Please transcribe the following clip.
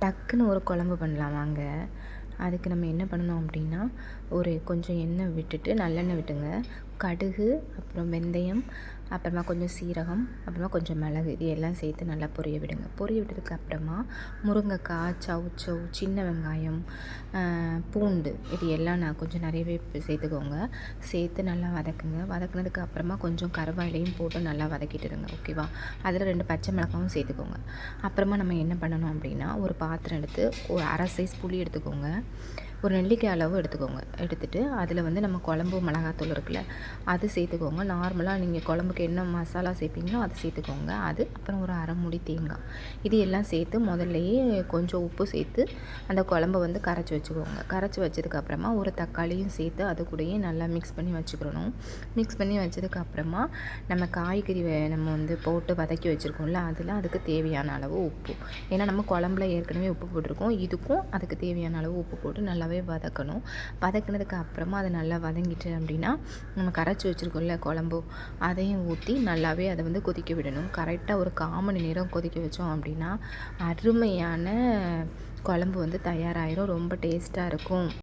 டக்குன்னு ஒரு குழம்பு பண்ணலாம் வாங்க. அதுக்கு நம்ம என்ன பண்ணணும் அப்படின்னா ஒரு கொஞ்சம் எண்ணெய் விட்டுட்டு நல்லெண்ணெய் விட்டுங்க. கடுகு அப்புறம் வெந்தயம் அப்புறமா கொஞ்சம் சீரகம் அப்புறமா கொஞ்சம் மிளகு இது எல்லாம் சேர்த்து நல்லா பொரிய விடுங்க. பொரிய விட்டதுக்கு அப்புறமா முருங்கைக்காய் சவு சின்ன வெங்காயம் பூண்டு இது எல்லாம் நான் கொஞ்சம் நிறையவே சேர்த்துக்கோங்க. சேர்த்து நல்லா வதக்குங்க. வதக்குனதுக்கு அப்புறமா கொஞ்சம் கருவாயிலையும் போட்டு நல்லா வதக்கிட்டுருங்க. ஓகேவா? அதில் ரெண்டு பச்சை மிளகாவும் சேர்த்துக்கோங்க. அப்புறமா நம்ம என்ன பண்ணணும் அப்படின்னா ஒரு பாத்திரம் எடுத்து ஒரு அரை சைஸ் புளி எடுத்துக்கோங்க. ஒரு நெல்லிக்காய் அளவு எடுத்துக்கோங்க. எடுத்துகிட்டு அதில் வந்து நம்ம குழம்பு மிளகாத்தூள் இருக்குல்ல அது சேர்த்துக்கோங்க. நார்மலாக நீங்கள் குழம்புக்கு என்ன மசாலா சேர்ப்பீங்களோ அது சேர்த்துக்கோங்க. அது அப்புறம் ஒரு அரை மூடி தேங்காய். இது எல்லாம் சேர்த்து முதல்லையே கொஞ்சம் உப்பு சேர்த்து அந்த குழம்ப வந்து கரைச்சி வச்சுக்கோங்க. கரைச்சி வச்சதுக்கப்புறமா ஒரு தக்காளியும் சேர்த்து அது கூடயே நல்லா மிக்ஸ் பண்ணி வச்சுக்கிறணும் மிக்ஸ் பண்ணி வச்சதுக்கப்புறமா நம்ம காய்கறி நம்ம வந்து போட்டு வதக்கி வச்சுருக்கோம்ல அதில் அதுக்கு தேவையான அளவு உப்பு. ஏன்னா நம்ம குழம்புல ஏற்கனவே உப்பு போட்டிருக்கோம். இதுக்கும் அதுக்கு தேவையான அளவு உப்பு போட்டு நல்லா நல்லாவே வதக்கணும். வதக்கினதுக்கு அப்புறமா அதை நல்லா வதங்கிட்டு அப்படின்னா நம்ம கரைச்சி வச்சுருக்கோம்ல குழம்பு அதையும் ஊற்றி நல்லாவே அதை வந்து கொதிக்க விடணும். கரெக்டாக ஒரு கால் மணி நேரம் கொதிக்க வச்சோம் அப்படின்னா அருமையான குழம்பு வந்து தயாராகிரும் ரொம்ப டேஸ்ட்டாக இருக்கும்.